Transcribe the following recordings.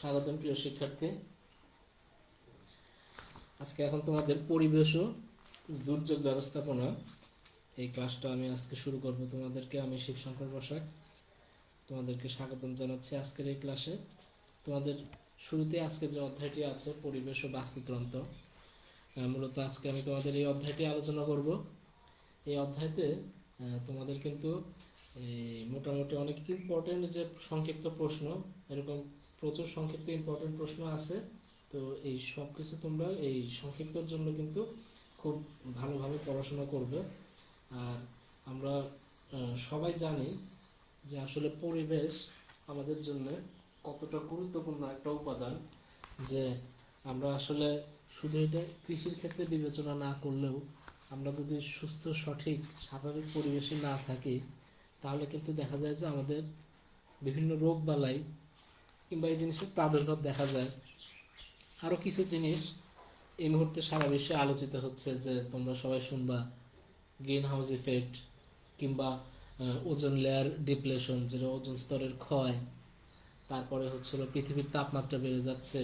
স্বাগতম প্রিয় শিক্ষার্থী। আজকে এখন তোমাদের পরিবেশ ও দুর্যোগ ব্যবস্থাপনা। এই ক্লাসটা আমি আজকে শুরু করব তোমাদেরকে। আমি শিবশঙ্কর বসাক। তোমাদেরকে স্বাগতম জানাচ্ছি আজকের এই ক্লাসে। তোমাদের শুরুতে আজকে যে অধ্যায়টি আছে, পরিবেশ ও বাস্তুতন্ত্র মূলত আজকে আমি তোমাদের এই অধ্যায়টি আলোচনা করব। এই অধ্যায়তে তোমাদের কিন্তু মোটামুটি অনেক ইম্পর্টেন্ট যে সংক্ষিপ্ত প্রশ্ন, এরকম প্রচুর সংক্ষিপ্ত ইম্পর্টেন্ট প্রশ্ন আছে। তো এই সব কিছু তোমরা এই সংক্ষিপ্তর জন্য কিন্তু খুব ভালোভাবে পড়াশোনা করবে। আর আমরা সবাই জানি যে আসলে পরিবেশ আমাদের জন্য কতটা গুরুত্বপূর্ণ একটা উপাদান, যে আমরা আসলে শুধু এটা কৃষির ক্ষেত্রে বিবেচনা না করলেও আমরা যদি সুস্থ, সঠিক, স্বাভাবিক পরিবেশে না থাকি তাহলে কিন্তু দেখা যায় যে আমাদের বিভিন্ন রোগ বালাই কিংবা এই জিনিসের প্রাদুর্ভাব দেখা যায়। আরও কিছু জিনিস এই মুহূর্তে সারা বিশ্বে আলোচিত হচ্ছে যে তোমরা সবাই শুনবা গ্রিন হাউস ইফেক্ট কিংবা ওজন লেয়ার ডিপ্লেশন, যেটা ওজন স্তরের ক্ষয়, তারপরে হচ্ছিল পৃথিবীর তাপমাত্রা বেড়ে যাচ্ছে,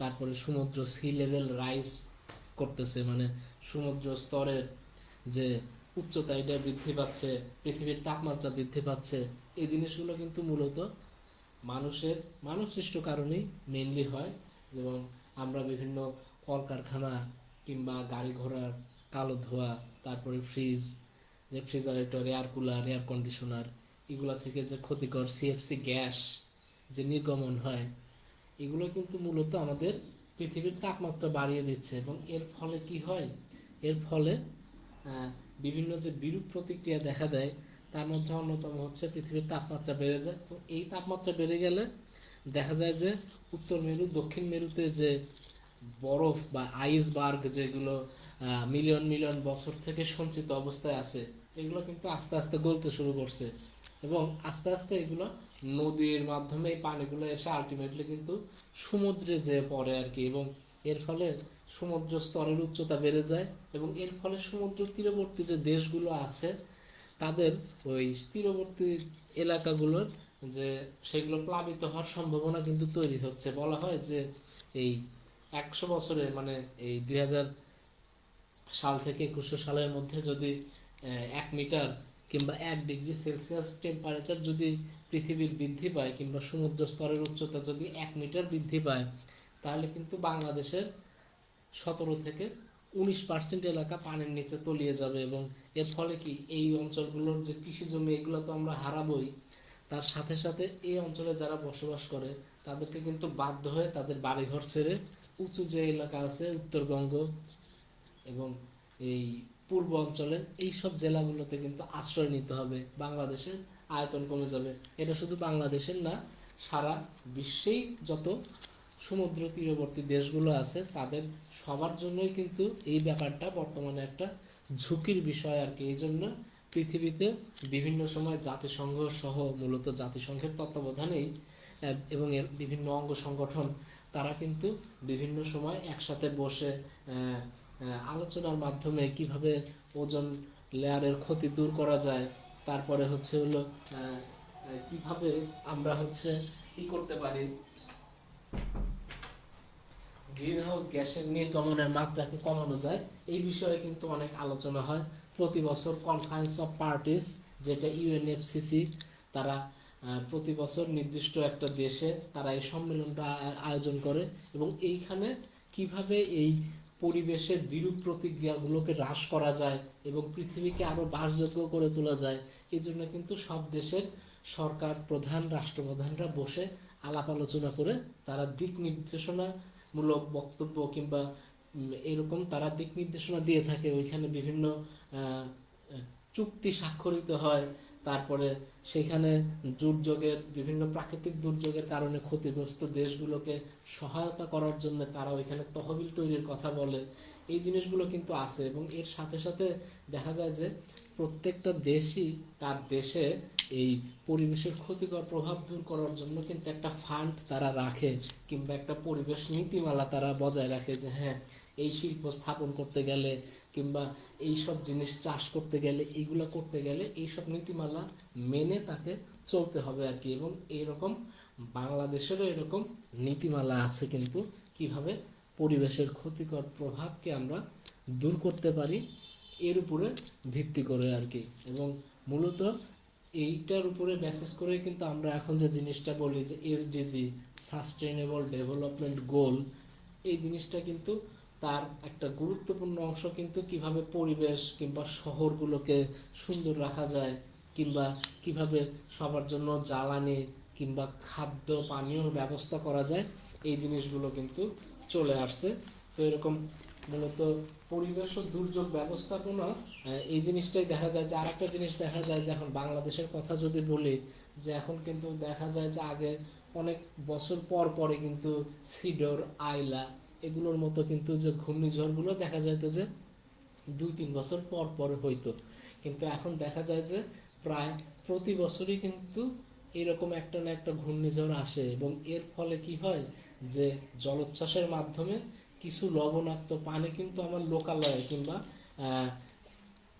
তারপরে সমুদ্র সি লেভেল রাইজ করতেছে। মানে সমুদ্র স্তরের যে উচ্চতা এটা বৃদ্ধি পাচ্ছে, পৃথিবীর তাপমাত্রা বৃদ্ধি পাচ্ছে, এই জিনিসগুলো কিন্তু মূলত মানুষের মানব সৃষ্ট কারণেই মেনলি হয়। এবং আমরা বিভিন্ন কলকারখানা কিংবা গাড়ি ঘোড়ার কালো ধোঁয়া, তারপরে fridge refrigerator air cooler air conditioner এগুলো থেকে যে ক্ষতিকর সিএফসি গ্যাস যে নির্গমন হয়, এগুলো কিন্তু মূলত আমাদের পৃথিবীর তাপমাত্রা বাড়িয়ে দিচ্ছে এবং এর ফলে কি হয়? এর ফলে বিভিন্ন যে বিরূপ প্রতিক্রিয়া দেখা দেয়, তার মধ্যে অন্যতম হচ্ছে পৃথিবীর তাপমাত্রা বেড়ে যায়। তো এই তাপমাত্রা বেড়ে গেলে দেখা যায় যে উত্তর মেরু, দক্ষিণ মেরুতে যে বরফ বা আইসবার্গ যেগুলো মিলিয়ন মিলিয়ন বছর থেকে সঞ্চিত অবস্থায় আছে, এগুলো কিন্তু আস্তে আস্তে গলতে শুরু করছে এবং আস্তে আস্তে এগুলো নদীর মাধ্যমে এই পানিগুলো এসে আলটিমেটলি কিন্তু সমুদ্রে যেয়ে পড়ে আর কি এবং এর ফলে সমুদ্র স্তরের উচ্চতা বেড়ে যায় এবং এর ফলে সমুদ্র তীরবর্তী যে দেশগুলো আছে, তাদের ওই তীরবর্তী এলাকাগুলোর যে সেগুলো প্লাবিত হওয়ার সম্ভাবনা কিন্তু তৈরি হচ্ছে। বলা হয় যে এই একশো বছরে মানে এই দুই হাজার সাল থেকে একুশশো সালের মধ্যে যদি এক মিটার কিংবা এক ডিগ্রি সেলসিয়াস টেম্পারেচার যদি পৃথিবীর বৃদ্ধি পায় কিংবা সমুদ্র স্তরের উচ্চতা যদি এক মিটার বৃদ্ধি পায়, তাহলে কিন্তু বাংলাদেশের সতেরো থেকে উনিশ পার্সেন্ট এলাকা পানির নিচে তলিয়ে যাবে এবং এর ফলে কি এই অঞ্চলগুলোর যে কৃষি জমি, এগুলো তো আমরা হারাবোই। তার সাথে সাথে এই অঞ্চলে যারা বসবাস করে, তাদেরকে কিন্তু বাধ্য হয়ে তাদের বাড়িঘর ছেড়ে উঁচু যে এলাকা আছে উত্তরবঙ্গ এবং এই পূর্ব অঞ্চলের এই সব জেলাগুলোতে কিন্তু আশ্রয় নিতে হবে। বাংলাদেশের আয়তন কমে যাবে। এটা শুধু বাংলাদেশের না, সারা বিশ্বেই যত সমুদ্র তীরবর্তী দেশগুলো আছে, তাদের সবার জন্যই কিন্তু এই ব্যাপারটা বর্তমানে একটা ঝুঁকির বিষয় আর কি। এই জন্য পৃথিবীতে বিভিন্ন সময় জাতিসংঘ সহ মূলত জাতিসংঘের তত্ত্বাবধানেই এবং এর বিভিন্ন অঙ্গ সংগঠন, তারা কিন্তু বিভিন্ন সময় একসাথে বসে আলোচনার মাধ্যমে কীভাবে ওজন লেয়ারের ক্ষতি দূর করা যায়, তারপরে হচ্ছে হলো কীভাবে আমরা হচ্ছে কি করতে পারি। গ্রিনহাউস গ্যাসের নির্গমনের মাত্রাকে কমানো যায়। এই বিষয়ে কিন্তু অনেক আলোচনা হয়। প্রতি বছর কনফারেন্স অফ পার্টিস যেটা ইউএনএফসিসি তারা প্রতি বছর নির্দিষ্ট একটা দেশে তারা এই সম্মেলনটা আয়োজন করে এবং এইখানে কীভাবে এই পরিবেশের বিরূপ প্রতিক্রিয়াগুলোকে হ্রাস করা যায় এবং পৃথিবীকে আরও বাসযোগ্য করে তোলা যায় এই জন্য কিন্তু সব দেশের সরকার প্রধান, রাষ্ট্রপ্রধানরা বসে আলাপ আলোচনা করে তারা দিক নির্দেশনা মূলক বক্তব্য কিংবা এরকম তারা দিক নির্দেশনা দিয়ে থাকে, ওইখানে বিভিন্ন চুক্তি স্বাক্ষরিত হয়, তারপরে সেখানে দুর্যোগের, বিভিন্ন প্রাকৃতিক দুর্যোগের কারণে ক্ষতিগ্রস্ত দেশগুলোকে সহায়তা করার জন্য তারা ওইখানে তহবিল তৈরির কথা বলে। এই জিনিসগুলো কিন্তু আছে এবং এর সাথে সাথে দেখা যায় যে প্রত্যেকটা দেশই তার দেশে এই পরিবেশের ক্ষতিকর প্রভাব দূর করার জন্য কিন্তু একটা ফান্ড তারা রাখে কিংবা একটা পরিবেশ নীতিমালা তারা বজায় রাখে যে হ্যাঁ এই শিল্প স্থাপন করতে গেলে কিংবা এই সব জিনিস চাষ করতে গেলে, এইগুলা করতে গেলে এইসব নীতিমালা মেনে তাকে চলতে হবে আর কি। এবং এরকম বাংলাদেশেরও এরকম নীতিমালা আছে কিন্তু কীভাবে পরিবেশের ক্ষতিকর প্রভাবকে আমরা দূর করতে পারি এর উপরে ভিত্তি করে আর কি। এবং মূলত এইটার উপরে বেসিস করে কিন্তু আমরা এখন যে জিনিসটা বলি যে এসডিজি সাস্টেইনেবল ডেভেলপমেন্ট গোল এই জিনিসটা কিন্তু তার একটা গুরুত্বপূর্ণ অংশ কিন্তু কীভাবে পরিবেশ কিংবা শহরগুলোকে সুন্দর রাখা যায় কিংবা কীভাবে সবার জন্য জ্বালানি কিংবা খাদ্য পানীয় ব্যবস্থা করা যায়, এই জিনিসগুলো কিন্তু চলে আসছে। তো এরকম মূলত পরিবেশ ও দুর্যোগ ব্যবস্থাপনা এই জিনিসটাই দেখা যায় যে আরেকটা জিনিস দেখা যায় যে এখন বাংলাদেশের কথা যদি বলি, যে এখন কিন্তু দেখা যায় যে আগে অনেক বছর পর পরে কিন্তু সিডর, আইলা এগুলোর মতো কিন্তু যে ঘূর্ণিঝড়গুলো দেখা যেত যে দুই তিন বছর পর পর হইতো। কিন্তু এখন দেখা যায় যে প্রায় প্রতি বছরই কিন্তু এরকম একটা না একটা ঘূর্ণিঝড় আসে এবং এর ফলে কি হয় যে জলোচ্ছ্বাসের মাধ্যমে কিছু লবণাক্ত পানি কিন্তু আমার লোকালয়ে কিংবা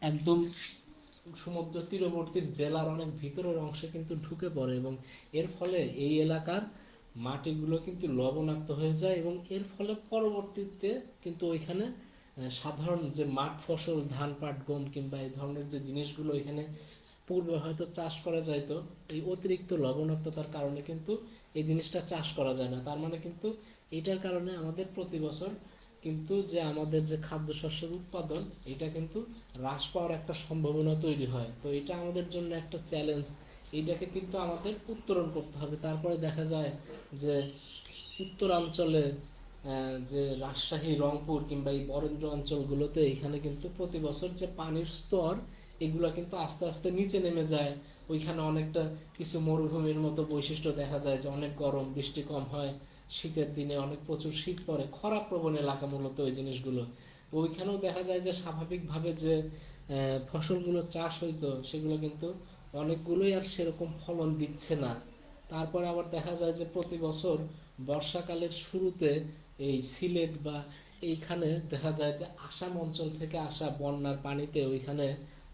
একদম সমুদ্র তীরবর্তী জেলার অনেক ভিতরের অংশে কিন্তু ঢুকে পড়ে এবং এর ফলে এই এলাকার মাটিগুলো কিন্তু লবণাক্ত হয়ে যায় এবং এর ফলে পরবর্তীতে কিন্তু ওইখানে সাধারণ যে মাঠ ফসল, ধান, পাট, গম কিংবা এই ধরনের যে জিনিসগুলো এখানে পূর্বে হয়তো চাষ করা যাইতো, এই অতিরিক্ত লবণাক্ততার কারণে কিন্তু এই জিনিসটা চাষ করা যায় না। তার মানে কিন্তু এটার কারণে আমাদের প্রতি বছর কিন্তু যে আমাদের যে খাদ্যশস্যের উৎপাদন, এটা কিন্তু হ্রাস পাওয়ার একটা সম্ভাবনা তৈরি হয়। তো এটা আমাদের জন্য একটা চ্যালেঞ্জ এইটাকে কিন্তু আমাদের উত্তরণ করতে হবে। তারপরে দেখা যায় যে উত্তরাঞ্চলে যে রাজশাহী, রংপুর কিংবা এই বরেন্দ্র অঞ্চলগুলোতে এখানে কিন্তু প্রতি বছর যে পানির স্তর, এগুলো কিন্তু আস্তে আস্তে নিচে নেমে যায়। ওইখানে অনেকটা কিছু মরুভূমির মতো বৈশিষ্ট্য দেখা যায় যে অনেক গরম, বৃষ্টি কম হয়। শীতের দিনে অনেক প্রচুর শীত পড়ে, খরা প্রবণ এলাকা মূলত ওই জিনিসগুলো। ওইখানেও দেখা যায় যে স্বাভাবিকভাবে যে ফসলগুলো চাষ হইতো, সেগুলো কিন্তু অনেকগুলোই আর সেরকম ফলন দিচ্ছে না। তারপরে আবার দেখা যায় যে প্রতি বছর বর্ষাকালের শুরুতে এই সিলেট বা এইখানে দেখা যায় যে আসাম অঞ্চল থেকে আসা বন্যার পানিতে ওইখানে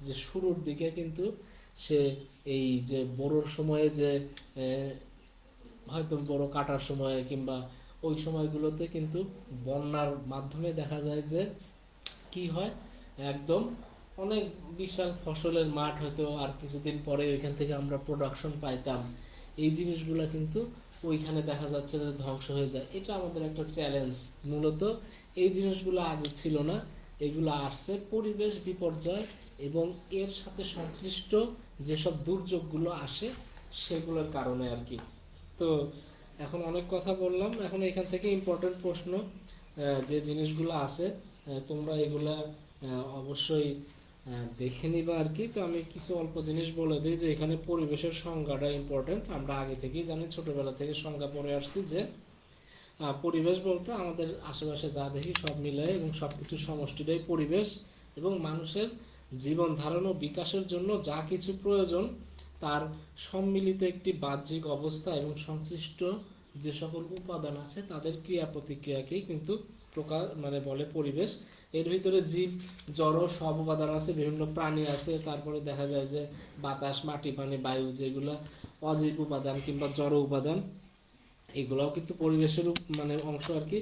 যে শুরুর দিকে কিন্তু সে এই যে বড়োর সময়ে যে হয়তো বড় কাটার সময় কিংবা ওই সময়গুলোতে কিন্তু বন্যার মাধ্যমে দেখা যায় যে কি হয়? একদম অনেক বিশাল ফসলের মাঠ হয়তো আর কিছুদিন পরে ওইখান থেকে আমরা প্রোডাকশন পাইতাম। এই জিনিসগুলো কিন্তু ওইখানে দেখা যাচ্ছে যে ধ্বংস হয়ে যায়। এটা আমাদের একটা চ্যালেঞ্জ মূলত এই জিনিসগুলো আগে ছিল না। এগুলো আসছে পরিবেশ বিপর্যয় এবং এর সাথে সংশ্লিষ্ট যেসব দুর্যোগগুলো আসে সেগুলোর কারণে আর কি। তো এখন অনেক কথা বললাম। এখন এখান থেকে ইম্পর্টেন্ট প্রশ্ন যে জিনিসগুলো আছে তোমরা এগুলা অবশ্যই দেখে নিবা আর কি। তো আমি কিছু অল্প জিনিস বলে দিই যে এখানে পরিবেশের সংজ্ঞাটা ইম্পর্টেন্ট আমরা আগে থেকেই জানি, ছোটবেলা থেকে সংজ্ঞা পড়ে আসছি যে পরিবেশ বলতে আমাদের আশেপাশে যা দেখি সব মিলে এবং সবকিছুর সমষ্টিটাই পরিবেশ এবং মানুষের জীবন ধারণ ও বিকাশের জন্য যা কিছু প্রয়োজন তার সম্মিলিত একটি বাহ্যিক অবস্থা এবং সংশ্লিষ্ট যে সকল উপাদান আছে, তাদের ক্রিয়া প্রতিক্রিয়াকেই কিন্তু প্রকার মানে বলে পরিবেশ। এর ভিতরে জীব, জড় সব উপাদান আছে, বিভিন্ন প্রাণী আছে। তারপরে দেখা যায় যে বাতাস, মাটি, পানি, বায়ু যেগুলো অজীব উপাদান কিংবা জড় উপাদান, এগুলাও কিন্তু পরিবেশের মানে অংশ আর কি।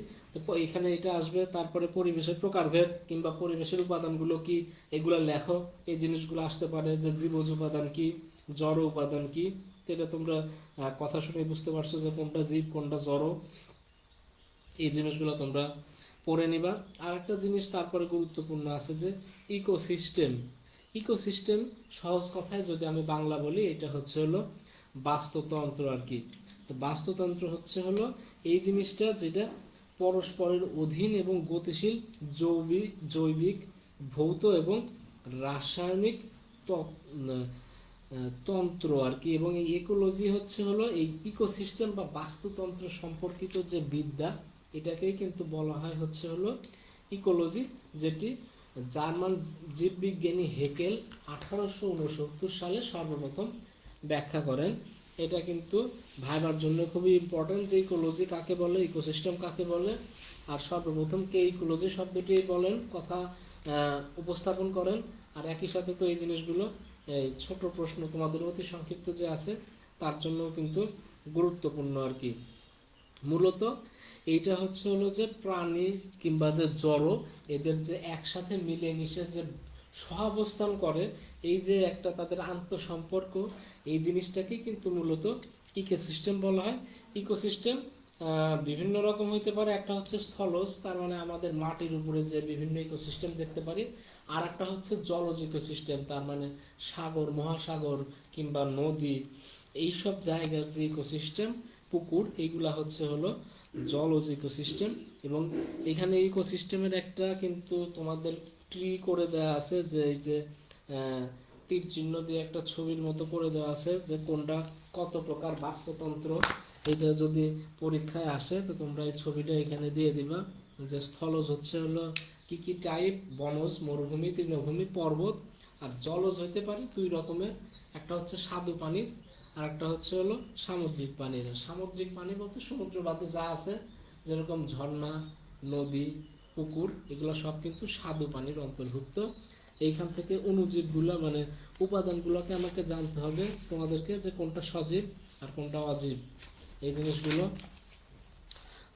এখানে এটা আসবে। তারপরে পরিবেশের প্রকারভেদ কিংবা পরিবেশের উপাদানগুলো কি? এগুলো লেখো। এই জিনিসগুলো আসতে পারে যে জীবজ উপাদান কি? জড় উপাদান কি? এটা তোমরা কথা শুনে বুঝতে পারছ যে কোনটা জীব কোনটা জড় এই জিনিসগুলো তোমরা পড়ে নিবা। আর একটা জিনিস তারপরে গুরুত্বপূর্ণ আছে যে ইকোসিস্টেম। ইকোসিস্টেম সহজ কথায় যদি আমি বাংলা বলি, এটা হচ্ছে হলো বাস্তুতন্ত্র আর কি। তো বাস্তুতন্ত্র হচ্ছে হলো এই জিনিসটা যেটা পরস্পরের অধীন এবং গতিশীল জৈবিক জৈবিক, ভৌত এবং রাসায়নিক তন্ত্র আর কি, এবং এই ইকোলজি হচ্ছে হলো এই ইকোসিস্টেম বা বাস্তুতন্ত্র সম্পর্কিত যে বিদ্যা, এটাকেই কিন্তু বলা হয় হচ্ছে হলো ইকোলজি যেটি জার্মান জীববিজ্ঞানী হেকেল আঠারোশো উনসত্তর সালে সর্বপ্রথম ব্যাখ্যা করেন। এটা কিন্তু ভাইবার জন্য খুবই ইম্পর্টেন্ট যে ইকোলজি কাকে বলে ইকোসিস্টেম কাকে বলে, আর সর্বপ্রথম কে ইকোলজি শব্দটি বলেন, কথা উপস্থাপন করেন। আর একই সাথে তো এই জিনিসগুলো এই ছোট প্রশ্ন তোমাদের অতি সংক্ষিপ্ত যে আছে, তার জন্য কিন্তু গুরুত্বপূর্ণ আর কি। মূলত এইটা হচ্ছে হলো যে প্রাণী কিংবা যে জড়, এদের যে একসাথে মিলে মিশে যে সহাবস্থান করে, এই যে একটা তাদের আন্তঃসম্পর্ক, এই জিনিসটাকে কিন্তু মূলত ইকোসিস্টেম বলা হয়। ইকোসিস্টেম বিভিন্ন রকম হইতে পারে। একটা হচ্ছে স্থলজ, তার মানে আমাদের মাটির উপরে যে বিভিন্ন ইকোসিস্টেম দেখতে পারি আর একটা হচ্ছে জলজ ইকোসিস্টেম তার মানে সাগর, মহাসাগর কিংবা নদী, এইসব জায়গার যে ইকোসিস্টেম পুকুর, এইগুলা হচ্ছে হলো জলজ ইকোসিস্টেম এবং এখানে ইকোসিস্টেমের একটা কিন্তু তোমাদের ট্রি করে দেওয়া আছে যে এই যে তীর চিহ্ন দিয়ে একটা ছবির মতো করে দেওয়া আছে যে কোনটা কত প্রকার বাস্তুতন্ত্র, এটা যদি পরীক্ষায় আসে তো তোমরা এই ছবিটা এখানে দিয়ে দিবা। যে স্থলজ হচ্ছে হলো কি কি টাইপ বনজ, মরুভূমি, তৃণভূমি, পর্বত আর জলজ হইতে পারে দুই রকমের। একটা হচ্ছে স্বাদু পানি আর একটা হচ্ছে হলো সামুদ্রিক পানির সামুদ্রিক পানি বলতে সমুদ্র বাদে যা আছে, যেরকম ঝর্ণা, নদী, পুকুর, এগুলো সব কিন্তু স্বাদু পানির অন্তর্ভুক্ত। এইখান থেকে অনুজীবগুলো মানে উপাদানগুলোকে আমাকে জানতে হবে তোমাদেরকে যে কোনটা সজীব আর কোনটা অজীব। এই জিনিসগুলো।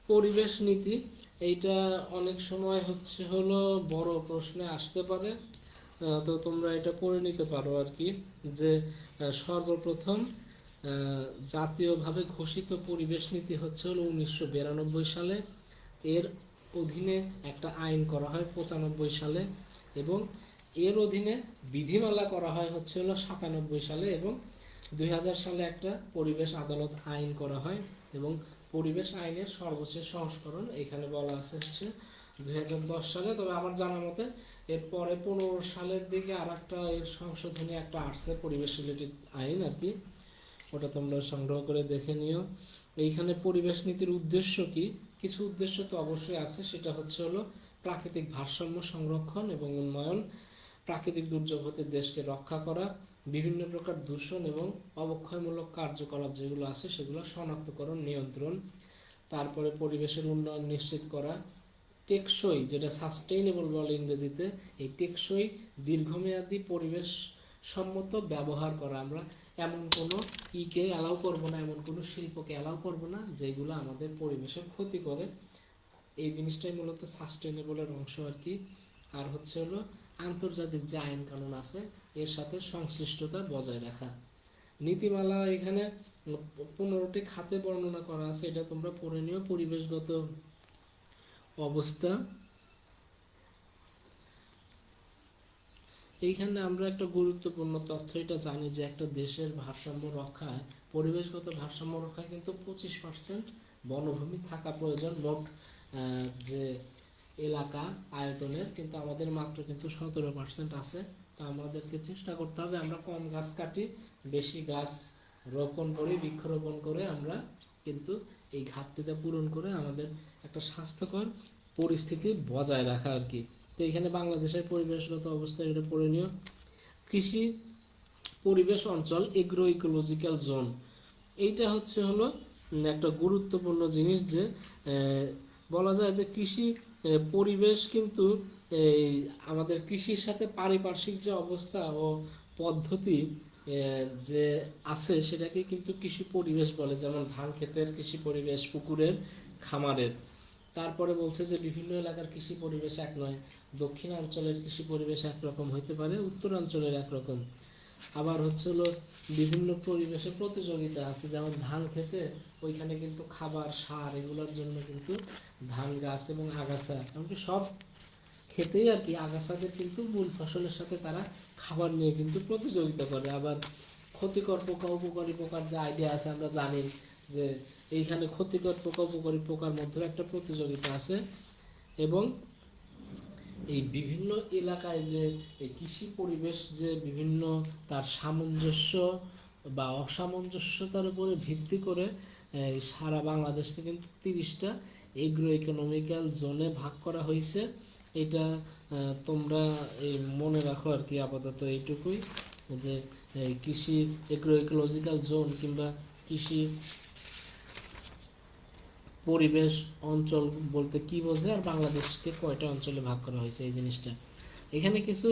পরিবেশ নীতি এইটা অনেক সময় হচ্ছে হলো বড় প্রশ্নে আসতে পারে। তো তোমরা এটা পড়ে নিতে পারো আর কি, যে সর্বপ্রথম জাতীয়ভাবে ঘোষিত পরিবেশ নীতি হচ্ছে হলো উনিশশো বিরানব্বই সালে। এর অধীনে একটা আইন করা হয় পঁচানব্বই সালে এবং এর অধীনে বিধিমালা করা হয় হচ্ছে হলো সাতানব্বই সালে এবং দুই হাজার সালে একটা পরিবেশ আদালত আইন করা হয় এবং পরিবেশ আইনের সর্বশেষ সংস্করণ এখানে বলা আছে হচ্ছে দুই সালে। তবে আমার জানা মতে, এরপরে পনেরো সালের দিকে আর একটা এর সংশোধনী একটা আসছে, পরিবেশ রিলেটেড আইন আর কি। ওটা তোমরা সংগ্রহ করে দেখে নিও। এইখানে পরিবেশ নীতির উদ্দেশ্য কি? কিছু উদ্দেশ্য তো অবশ্যই আছে। সেটা হচ্ছে হলো প্রাকৃতিক ভারসাম্য সংরক্ষণ এবং উন্নয়ন, প্রাকৃতিক দুর্যোগ হতে দেশকে রক্ষা করা বিভিন্ন প্রকার দূষণ এবং অবক্ষয়মূলক কার্যকলাপ যেগুলো আছে সেগুলো শনাক্তকরণ, নিয়ন্ত্রণ, তারপরে পরিবেশের উন্নয়ন নিশ্চিত করা, টেকসই যেটা সাস্টেইনেবল বলে ইংরেজিতে, এই টেকসই দীর্ঘমেয়াদী পরিবেশ সম্মত ব্যবহার করা। আমরা এমন কোনো ইকে অ্যালাউ করব না, এমন কোনো শিল্পকে অ্যালাউ করব না যেগুলো আমাদের পরিবেশের ক্ষতি করে। এই জিনিসটাই মূলত সাস্টেইনেবলের অংশ আর কি। আর হচ্ছে হলো আন্তর্জাতিক যে আইন কানুন আছে, এর সাথে সংশ্লিষ্টতা বজায় রাখা। নীতিমালা এখানে পনেরোটি খাতে বর্ণনা করা আছে, এটা তোমরা পড়ে নিও। পরিবেশগত অবস্থা। এইখানে আমরা একটা গুরুত্বপূর্ণ তথ্য, এটা জানি যে একটা দেশের ভারসাম্য রক্ষায়, পরিবেশগত ভারসাম্য রক্ষায় কিন্তু পঁচিশ পার্সেন্ট বনভূমি থাকা প্রয়োজন। মোট যে এলাকা আয়তনের, কিন্তু আমাদের মাত্র কিন্তু সতেরো পার্সেন্ট আছে। তো আমাদেরকে চেষ্টা করতে হবে, আমরা কম গাছ কাটি, বেশি গাছ রোপণ করি, বৃক্ষরোপণ করে আমরা কিন্তু এই ঘাটতিটা পূরণ করে আমাদের একটা স্বাস্থ্যকর পরিস্থিতি বজায় রাখা আর কি। তো এখানে বাংলাদেশের পরিবেশগত অবস্থা এটা পড়ে কৃষি পরিবেশ অঞ্চল এগ্রো ইকোলজিক্যাল জোন এইটা হচ্ছে হলো একটা গুরুত্বপূর্ণ জিনিস যে বলা যায় যে কৃষি পরিবেশ কিন্তু এই আমাদের কৃষির সাথে পারিপার্শ্বিক যে অবস্থা ও পদ্ধতি যে আছে সেটাকে কিন্তু কৃষি পরিবেশ বলে। যেমন ধান ক্ষেতের কৃষি পরিবেশ, পুকুরের, খামারের। তারপরে বলছে যে বিভিন্ন এলাকার কৃষি পরিবেশ এক নয়, দক্ষিণাঞ্চলের কৃষি পরিবেশ একরকম হইতে পারে, উত্তরাঞ্চলের একরকম। আবার হচ্ছে হলো বিভিন্ন পরিবেশে প্রতিযোগিতা আছে, যেমন ধান খেতে, ওইখানে কিন্তু খাবার, সার, এগুলোর জন্য কিন্তু ধান গাছ এবং আগাছা, এমনকি সব খেতেই আর কি আগাছাদের কিন্তু মূল ফসলের সাথে তারা খাবার নিয়ে কিন্তু প্রতিযোগিতা করে। আবার ক্ষতিকর পোকা, উপকারী পোকার যে আইডিয়া আছে, আমরা জানি যে এইখানে ক্ষতিকর পোকা, উপকারী পোকার মধ্যে একটা প্রতিযোগিতা আছে এবং এই বিভিন্ন এলাকায় যে এই কৃষি পরিবেশ যে বিভিন্ন তার সামঞ্জস্য বা অসামঞ্জস্যতার উপরে ভিত্তি করে সারা বাংলাদেশকে কিন্তু তিরিশটা এগ্রো ইকোনমিক্যাল জোনে ভাগ করা হয়েছে এটা তোমরা এই মনে রাখো আর কি আপাতত এইটুকুই যে কৃষি এগ্রো ইকোলজিক্যাল জোন কিংবা কৃষি পরিবেশ অঞ্চল বলতে কি বোঝে আর বাংলাদেশকে কয়টা অঞ্চলে ভাগ করা হয়েছে এই জিনিসটা? এখানে কিছু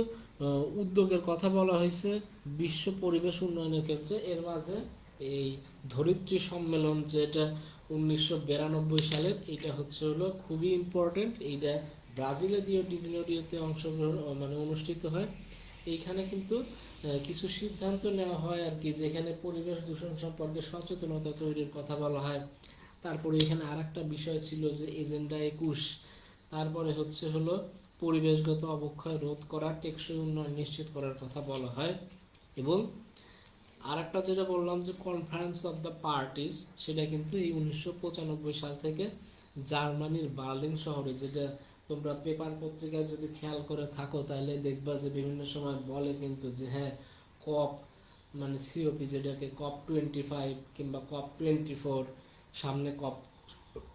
উদ্যোগের কথা বলা হয়েছে, বিশ্ব পরিবেশ উন্নয়নের ক্ষেত্রে। এর মাঝে এই ধরিত্রী সম্মেলন যেটা উনিশশো বিরানব্বই সালের, এটা হচ্ছে হলো খুবই ইম্পর্টেন্ট এইটা ব্রাজিলে দিও ডিজনেরিওতে অংশগ্রহণ মানে অনুষ্ঠিত হয়। এইখানে কিন্তু কিছু সিদ্ধান্ত নেওয়া হয় আর কি, যেখানে পরিবেশ দূষণ সম্পর্কে সচেতনতা তৈরির কথা বলা হয়। তারপরে এখানে আর একটা বিষয় ছিল যে এজেন্ডা একুশ। তারপরে হচ্ছে হলো পরিবেশগত অবক্ষয় রোধ করা, টেকসই উন্নয়ন নিশ্চিত করার কথা বলা হয়। এবং আর একটা যেটা বললাম যে কনফারেন্স অফ দ্য পার্টিস সেটা কিন্তু এই উনিশশো পঁচানব্বই সাল থেকে জার্মানির বার্লিন শহরে, যেটা তোমরা পেপার পত্রিকায় যদি খেয়াল করে থাকো, তাহলে দেখবা যে বিভিন্ন সময় বলে কিন্তু যে হ্যাঁ কপ মানে সিওপি যেটাকে কপ টোয়েন্টি ফাইভ কিংবা কপ টোয়েন্টি ফোর সামনে কপ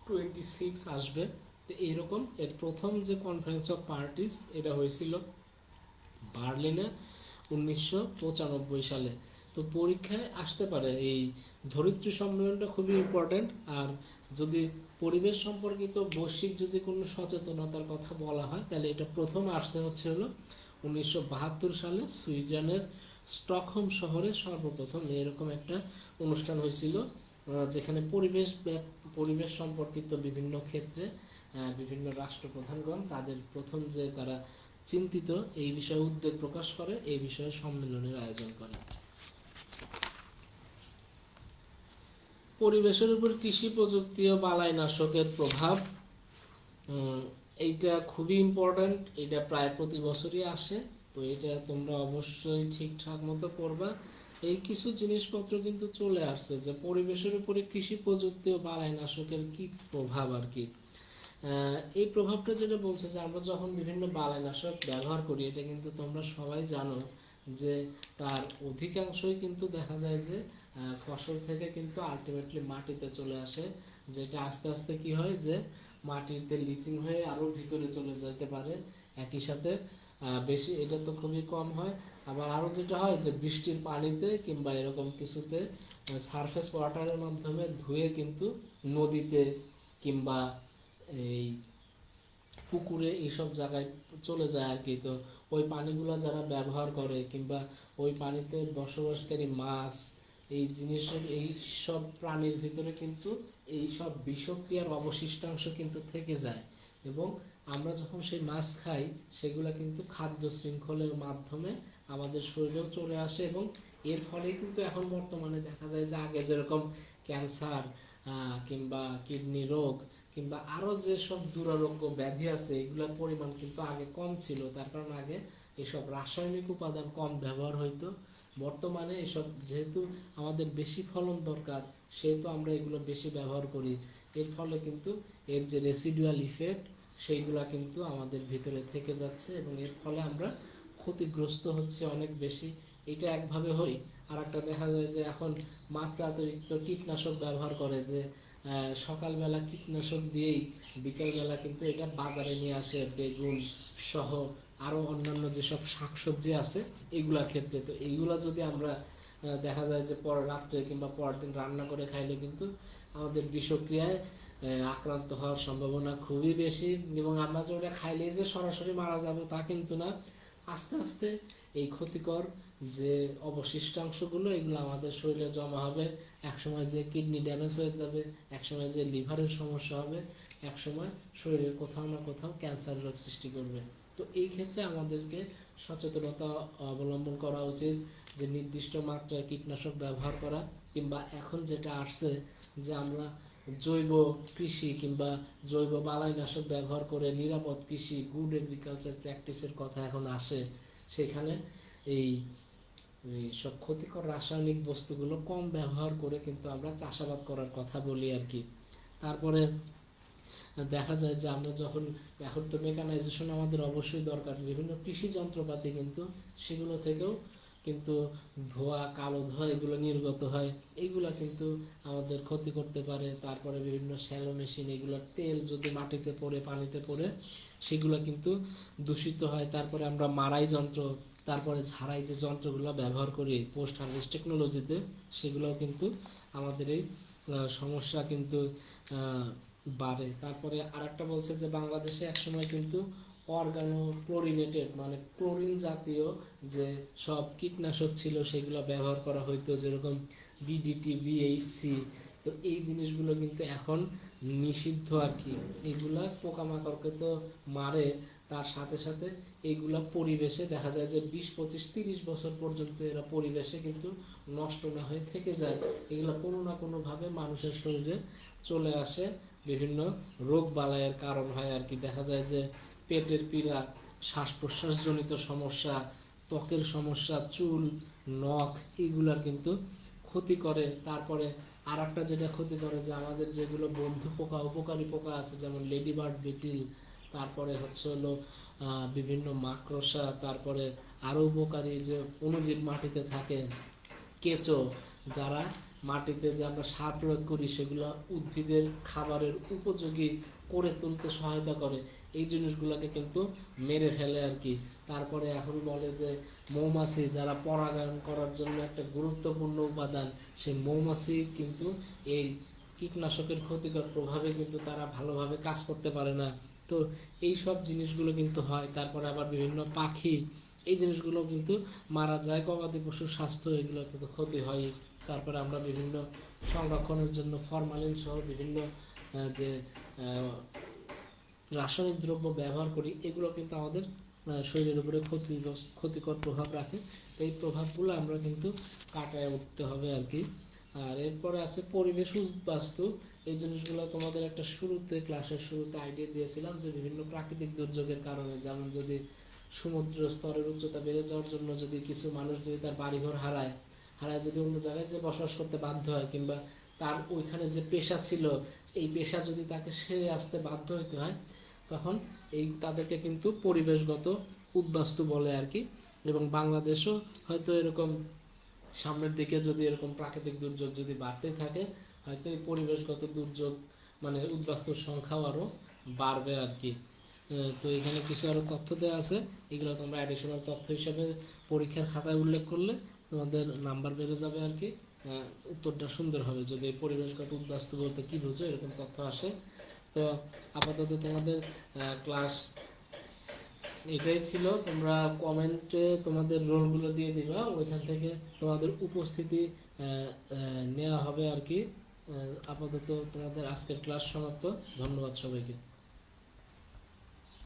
টোয়েন্টি সিক্স আসবে। তো এইরকম এর প্রথম যে কনফারেন্স অফ পার্টিস এটা হয়েছিল বার্লিনে উনিশশো পঁচানব্বই সালে। তো পরীক্ষায় আসতে পারে। এই ধরিত্রী সম্মেলনটা খুবই ইম্পর্ট্যান্ট আর যদি পরিবেশ সম্পর্কিত বৈশ্বিক যদি কোনো সচেতনতার কথা বলা হয়, তাহলে এটা প্রথম আসতে হচ্ছে হলো উনিশশো বাহাত্তর সালে সুইডেনের স্টকহোম শহরে সর্বপ্রথম এরকম একটা অনুষ্ঠান হয়েছিল। যেখানে পরিবেশ পরিবেশ সম্পর্কিত বিভিন্ন ক্ষেত্রে বিভিন্ন রাষ্ট্রপ্রধানগণ তাদের প্রথম যে তারা চিন্তিত এই বিষয়ে উদ্বেগ প্রকাশ করে এই বিষয়ে সম্মেলনের আয়োজন করে। পরিবেশের উপর কৃষি প্রযুক্তি ও বালাইনাশকের প্রভাব উম, এইটা খুবই ইম্পর্ট্যান্ট এটা প্রায় প্রতি বছরই আসে। তো এটা তোমরা অবশ্যই ঠিকঠাক মতো করবা। এই কিছু জিনিসপত্র কিন্তু চলে আসছে যে পরিবেশের উপরে কৃষি প্রযুক্তি ও বালাইনাশকের কি প্রভাব আর কি? এই প্রভাবটা যেটা বলছে যে আমরা যখন বিভিন্ন বালাইনাশক ব্যবহার করি, এটা কিন্তু তোমরা সবাই জানো যে তার অধিকাংশই কিন্তু দেখা যায় যে ফসল থেকে কিন্তু আলটিমেটলি মাটিতে চলে আসে, যেটা আস্তে আস্তে কি হয় যে মাটিতে লিচিং হয়ে আরও ভিতরে চলে যেতে পারে। একই সাথে বেশি, এটা তো খুবই কম হয়। আবার আরও যেটা হয় যে বৃষ্টির পানিতে কিংবা এরকম কিছুতে সারফেস ওয়াটারের মাধ্যমে ধুয়ে কিন্তু নদীতে কিংবা এই পুকুরে এইসব জায়গায় চলে যায় আর কি তো ওই পানিগুলো যারা ব্যবহার করে কিংবা ওই পানিতে বসবাসকারী মাছ, এই জিনিসের এই সব প্রাণীর ভিতরে কিন্তু এই সব বিষক্রিয়ার অবশিষ্টাংশ কিন্তু থেকে যায় এবং আমরা যখন সেই মাছ খাই, সেগুলো কিন্তু খাদ্য শৃঙ্খলের মাধ্যমে আমাদের শরীরেও চলে আসে এবং এর ফলে কিন্তু এখন বর্তমানে দেখা যায় যে আগে যেরকম ক্যান্সার কিংবা কিডনি রোগ, কিংবা আরও যেসব দুরারোগ্য ব্যাধি আছে, এগুলোর পরিমাণ কিন্তু আগে কম ছিল। তার কারণ আগে এসব রাসায়নিক উপাদান কম ব্যবহার হইতো। বর্তমানে এসব যেহেতু আমাদের বেশি ফলন দরকার, সেহেতু আমরা এগুলো বেশি ব্যবহার করি। এর ফলে কিন্তু এর যে রেসিডুয়াল ইফেক্ট সেইগুলা কিন্তু আমাদের ভিতরে থেকে যাচ্ছে এবং এর ফলে আমরা ক্ষতিগ্রস্ত হচ্ছে অনেক বেশি। এটা একভাবে হই আর একটা দেখা যায় যে এখন মাত্রাতিরিক্ত কীটনাশক ব্যবহার করে যে সকালবেলা কীটনাশক দিয়েই বিকেলবেলা কিন্তু এটা বাজারে নিয়ে আসে বেগুন, সহ আরও অন্যান্য যেসব শাকসবজি আছে এগুলা ক্ষেত্রে। তো এইগুলা যদি আমরা দেখা যায় যে পর রাত্রে কিংবা পরের দিন রান্না করে খাইলে কিন্তু আমাদের বিষক্রিয়ায় আক্রান্ত হওয়ার সম্ভাবনা খুবই বেশি এবং আমরা যে ওটা খাইলেই যে সরাসরি মারা যাব তা কিন্তু না। আস্তে আস্তে এই ক্ষতিকর যে অবশিষ্টাংশগুলো, এগুলো আমাদের শরীরে জমা হবে। একসময় যে কিডনি ড্যামেজ হয়ে যাবে, একসময় যে লিভারের সমস্যা হবে, একসময় শরীরের কোথাও না কোথাও ক্যান্সার রোগ সৃষ্টি করবে। তো এই ক্ষেত্রে আমাদেরকে সচেতনতা অবলম্বন করা উচিত যে নির্দিষ্ট মাত্রায় কীটনাশক ব্যবহার করা কিংবা এখন যেটা আসছে যে আমরা জৈব কৃষি কিংবা জৈব বালাইনাশক ব্যবহার করে নিরাপদ কৃষি গুড এগ্রিকালচার প্র্যাকটিসের কথা এখন আসে। সেখানে এই সব ক্ষতিকর রাসায়নিক বস্তুগুলো কম ব্যবহার করে কিন্তু আমরা চাষাবাদ করার কথা বলি আর কি। তারপরে দেখা যায় যে আমরা যখন, এখন তো মেকানাইজেশন আমাদের অবশ্যই দরকার। বিভিন্ন কৃষি যন্ত্রপাতি কিন্তু সেগুলো থেকেও কিন্তু ধোয়া, কালো ধোয়া এগুলো নির্গত হয়। এগুলা কিন্তু আমাদের ক্ষতি করতে পারে। তারপরে বিভিন্ন শ্যালো মেশিন এগুলোর তেল যদি মাটিতে পড়ে, পানিতে পড়ে, সেগুলো কিন্তু দূষিত হয়। তারপরে আমরা মারাই যন্ত্র, তারপরে ঝাড়াই যে যন্ত্রগুলো ব্যবহার করি পোস্ট হারভেস্ট টেকনোলজিতে, সেগুলোও কিন্তু আমাদের এই সমস্যা কিন্তু বাড়ে। তারপরে আরেকটা বলছে যে বাংলাদেশে একসময় কিন্তু অর্গানো ক্লোরিনেটেড মানে ক্লোরিন জাতীয় যে সব কীটনাশক ছিল সেগুলো ব্যবহার করা হইতো, যেরকম ডিডিটি বিএইচসি তো এই জিনিসগুলো কিন্তু এখন নিষিদ্ধ আর কি। এগুলা পোকামাকড়কে তো মারে, তার সাথে সাথে এইগুলা পরিবেশে দেখা যায় যে বিশ, পঁচিশ, তিরিশ বছর পর্যন্ত এরা পরিবেশে কিন্তু নষ্ট না হয়ে থেকে যায়। এগুলা কোনো না কোনো ভাবে মানুষের শরীরে চলে আসে, বিভিন্ন রোগ বালাইয়ের কারণ হয় আর কি। দেখা যায় যে পেটের পীড়া শ্বাস প্রশ্বাসজনিত সমস্যা, ত্বকের সমস্যা, চুল, নখ এগুলার কিন্তু ক্ষতি করে। তারপরে আর একটা যেটা ক্ষতি করে যে আমাদের যেগুলো বন্ধু পোকা, উপকারী পোকা আছে, যেমন লেডি বার্ড বিটিল, তারপরে হচ্ছে হলো বিভিন্ন মাকড়সা, তারপরে আরও উপকারী যে অণুজীব মাটিতে থাকে, কেঁচো, যারা মাটিতে যে আমরা সার প্রয়োগ করি, সেগুলো উদ্ভিদের খাবারের উপযোগী করে তুলতে সহায়তা করে। এই জিনিসগুলোকে কিন্তু মেরে ফেলে আর কি। তারপরে এখন বলে যে মৌমাছি যারা পরাগায়ন করার জন্য একটা গুরুত্বপূর্ণ উপাদান, সেই মৌমাছি কিন্তু এই কীটনাশকের ক্ষতিকর প্রভাবে কিন্তু তারা ভালোভাবে কাজ করতে পারে না। তো এই সব জিনিসগুলো কিন্তু হয়। তারপরে আবার বিভিন্ন পাখি, এই জিনিসগুলো কিন্তু মারা যায়। গবাদি পশুর স্বাস্থ্য এগুলোতে তো ক্ষতি হয় তারপরে আমরা বিভিন্ন সংরক্ষণের জন্য ফরমালিন সহ বিভিন্ন যে রাসায়নিক দ্রব্য ব্যবহার করি, এগুলো কিন্তু আমাদের শরীরের উপরে ক্ষতি, ক্ষতিকর প্রভাব রাখে। তো এই প্রভাবগুলো আমরা কিন্তু কাটায় উঠতে হবে আর কি। আর এরপরে আছে পরিবেশ বাস্তু এই জিনিসগুলো তোমাদের একটা শুরুতে ক্লাসের শুরুতে আইডিয়া দিয়েছিলাম যে বিভিন্ন প্রাকৃতিক দুর্যোগের কারণে, যেমন যদি সমুদ্র স্তরের উচ্চতা বেড়ে যাওয়ার জন্য যদি কিছু মানুষ যদি তার বাড়িঘর হারায় হারায় যদি অন্য জায়গায় যে বসবাস করতে বাধ্য হয়, কিংবা তার ওইখানে যে পেশা ছিল, এই পেশা যদি তাকে সেরে আসতে বাধ্য হইতে হয় তখন এই তাদেরকে কিন্তু পরিবেশগত উদ্বাস্তু বলে আর কি। এবং বাংলাদেশও হয়তো এরকম সামনের দিকে যদি এরকম প্রাকৃতিক দুর্যোগ যদি বাড়তে থাকে, হয়তো এই পরিবেশগত দুর্যোগ মানে উদ্বাস্তুর সংখ্যাও আরও বাড়বে আর কি। তো এখানে কিছু আরও তথ্য দেওয়া আছে। এগুলো তোমরা অ্যাডিশনাল তথ্য হিসেবে পরীক্ষার খাতায় উল্লেখ করলে তোমাদের নাম্বার বেড়ে যাবে আর কি। উত্তরটা সুন্দর হবে। যদি পরিবেশগত উদ্বাস্তু বলতে কী বুঝো, এরকম তথ্য আসে তো আপাতত তোমাদের ক্লাস এটাই ছিল। তোমরা কমেন্টে তোমাদের রোলগুলো দিয়ে দিবা। ওইখান থেকে তোমাদের উপস্থিতি নেওয়া হবে আর কি। আপাতত তোমাদের আজকের ক্লাস সমাপ্ত। ধন্যবাদ সবাইকে।